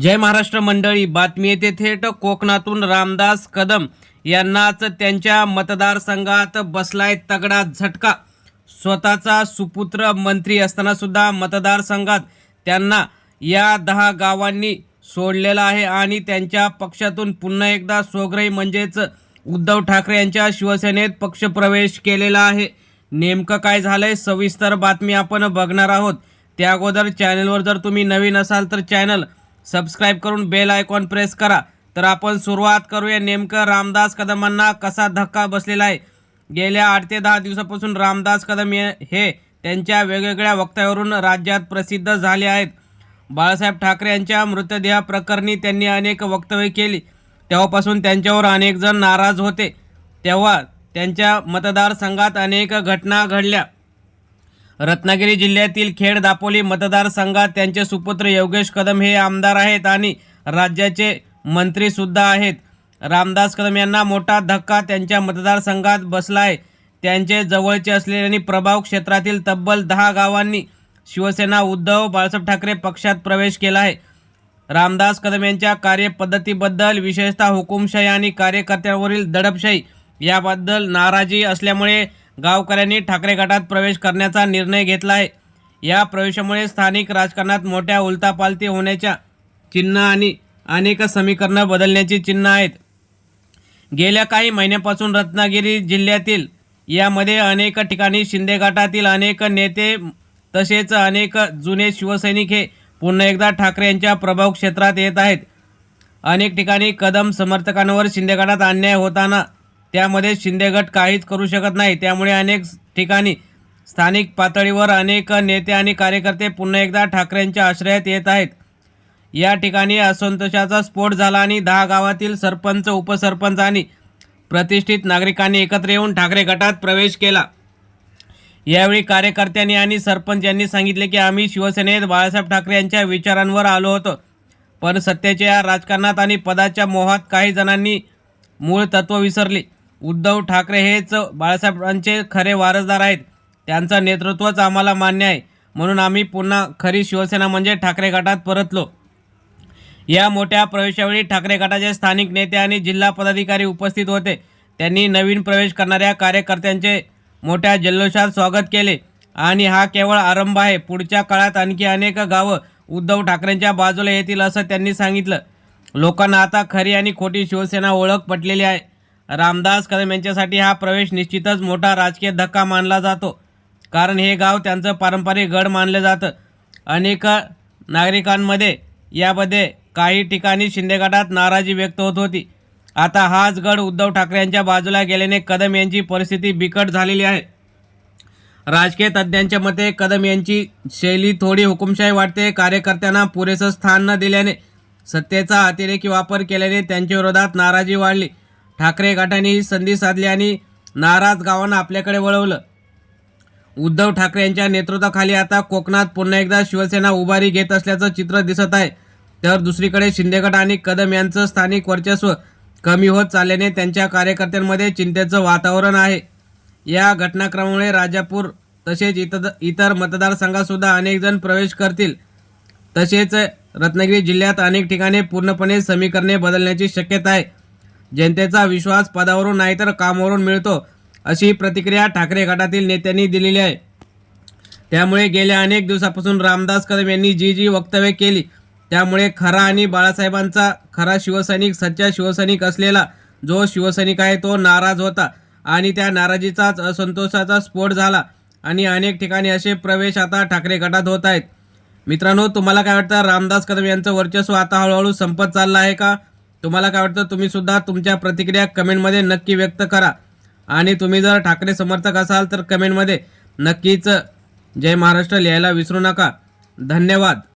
जय महाराष्ट्र मंडळी बातमी येते थेट. कोकणातून रामदास कदम यांनाच त्यांच्या मतदारसंघात बसलाय तगडा झटका. स्वतःचा सुपुत्र मंत्री असताना सुद्धा मतदारसंघात त्यांना या दहा गावांनी सोडलेला आहे आणि त्यांच्या पक्षातून पुन्हा एकदा स्वग्रही म्हणजेच उद्धव ठाकरे यांच्या शिवसेनेत पक्षप्रवेश केलेला आहे. नेमकं काय झालंय? सविस्तर बातमी आपण बघणार आहोत. त्या अगोदर चॅनलवर जर तुम्ही नवीन असाल तर चॅनल सबस्क्राईब करून बेल आयकॉन प्रेस करा. तर आपण सुरुवात करूया. नेमकं रामदास कदमांना कसा धक्का बसलेला आहे? गेल्या आठ ते दहा दिवसापासून रामदास कदम हे हे त्यांच्या वेगवेगळ्या वक्तव्यावरून राज्यात प्रसिद्ध झाले आहेत. बाळासाहेब ठाकरे यांच्या मृतदेहाप्रकरणी त्यांनी अनेक वक्तव्य केली. तेव्हापासून त्यांच्यावर अनेक जण नाराज होते. तेव्हा त्यांच्या मतदारसंघात अनेक घटना घडल्या. रत्नागिरी जिल्ह्यातील खेड दापोली मतदारसंघात त्यांचे सुपुत्र योगेश कदम हे आमदार आहेत आणि राज्याचे मंत्रीसुद्धा आहेत. रामदास कदम यांना मोठा धक्का त्यांच्या मतदारसंघात बसला आहे त्यांचे जवळचे असलेले आणि प्रभाव क्षेत्रातील तब्बल दहा गावांनी शिवसेना उद्धव बाळासाहेब ठाकरे पक्षात प्रवेश केला आहे रामदास कदम यांच्या कार्यपद्धतीबद्दल विशेषतः हुकुमशाही आणि कार्यकर्त्यांवरील दडपशाही याबद्दल नाराजी असल्यामुळे गावकऱ्यांनी ठाकरे गटात प्रवेश करण्याचा निर्णय घेतला आहे या प्रवेशामुळे स्थानिक राजकारणात मोठ्या उलतापालती होण्याच्या चिन्ह आणि अनेक समीकरणं बदलण्याची चिन्ह आहेत. गेल्या काही महिन्यापासून रत्नागिरी जिल्ह्यातील यामध्ये अनेक ठिकाणी शिंदे गटातील अनेक नेते तसेच अनेक जुने शिवसैनिक हे पुन्हा एकदा ठाकरे यांच्या प्रभाव क्षेत्रात येत आहेत. अनेक ठिकाणी कदम समर्थकांवर शिंदे गटात अन्याय होताना त्यामध्ये शिंदे गट काहीच करू शकत नाही. त्यामुळे अनेक ठिकाणी स्थानिक पातळीवर अनेक नेते आणि कार्यकर्ते पुन्हा एकदा ठाकरेंच्या आश्रयात येत आहेत. या ठिकाणी असंतोषाचा स्फोट झाला आणि दहा गावातील सरपंच उपसरपंच आणि प्रतिष्ठित नागरिकांनी एकत्र येऊन ठाकरे गटात प्रवेश केला. यावेळी कार्यकर्त्यांनी आणि सरपंच यांनी सांगितले की आम्ही शिवसेनेत बाळासाहेब ठाकरे यांच्या विचारांवर आलो होतो. पण सत्तेच्या या राजकारणात आणि पदाच्या मोहात काही जणांनी मूळ तत्व विसरली. उद्धव ठाकरे हेच बाळासाहेबांचे खरे वारसदार आहेत. त्यांचं नेतृत्वच आम्हाला मान्य आहे. म्हणून आम्ही पुन्हा खरी शिवसेना म्हणजे ठाकरे गटात परतलो. या मोठ्या प्रवेशावेळी ठाकरे गटाचे स्थानिक नेते आणि जिल्हा पदाधिकारी उपस्थित होते. त्यांनी नवीन प्रवेश करणाऱ्या कार्यकर्त्यांचे मोठ्या जल्लोषात स्वागत केले. आणि हा केवळ आरंभ आहे. पुढच्या काळात आणखी अनेक गावं उद्धव ठाकरेंच्या बाजूला येतील असं त्यांनी सांगितलं. लोकांना आता खरी आणि खोटी शिवसेना ओळख पटलेली आहे. रामदास कदम यांच्यासाठी हा प्रवेश निश्चितच मोठा राजकीय धक्का मानला जातो. कारण हे गाव त्यांचं पारंपरिक गड मानलं जातं. अनेक नागरिकांमध्ये यामध्ये काही ठिकाणी शिंदे गटात नाराजी व्यक्त होत होती. आता हाच गड उद्धव ठाकरे यांच्या बाजूला गेल्याने कदम यांची परिस्थिती बिकट झालेली आहे. राजकीय तज्ज्ञांच्या मते कदम यांची शैली थोडी हुकुमशाही वाटते. कार्यकर्त्यांना पुरेसं स्थान न दिल्याने सत्तेचा अतिरेकी वापर केल्याने त्यांच्या विरोधात नाराजी वाढली. ठाकरे गटाने ही संधी साधली आणि नाराज गावांना आपल्याकडे वळवलं. उद्धव ठाकरे यांच्या नेतृत्वाखाली आता कोकणात पुन्हा एकदा शिवसेना उभारी घेत असल्याचं चित्र दिसत आहे. तर दुसरीकडे शिंदेगड आणि कदम यांचं स्थानिक वर्चस्व कमी होत चालल्याने त्यांच्या कार्यकर्त्यांमध्ये चिंतेचं वातावरण आहे. या घटनाक्रमामुळे राजापूर तसेच इतर इतर मतदारसंघातसुद्धा अनेक जण प्रवेश करतील. तसेच रत्नागिरी जिल्ह्यात अनेक ठिकाणी पूर्णपणे समीकरणे बदलण्याची शक्यता आहे. जनतेचा विश्वास पदावरून नाही तर कामावरून मिळतो अशी प्रतिक्रिया ठाकरे गटातील नेत्यांनी दिलेली आहे. त्यामुळे गेल्या अनेक दिवसापासून रामदास कदम यांनी जी जी वक्तव्य केली त्यामुळे खरा आणि बाळासाहेबांचा खरा शिवसैनिक सच्चा शिवसैनिक असलेला जो शिवसैनिक आहे तो नाराज होता आणि त्या नाराजीचाच असंतोषाचा स्फोट झाला आणि अनेक ठिकाणी असे प्रवेश आता ठाकरे गटात होत आहेत. मित्रांनो तुम्हाला काय वाटतं? रामदास कदम यांचं वर्चस्व आता हळूहळू संपत चाललं आहे का? तुम्हाला काय वाटतं? तुम्ही सुद्धा तुमच्या प्रतिक्रिया कमेंटमध्ये नक्की व्यक्त करा. आणि तुम्ही जर ठाकरे समर्थक असाल तर कमेंटमध्ये नक्कीच जय महाराष्ट्र लिहायला विसरू नका. धन्यवाद.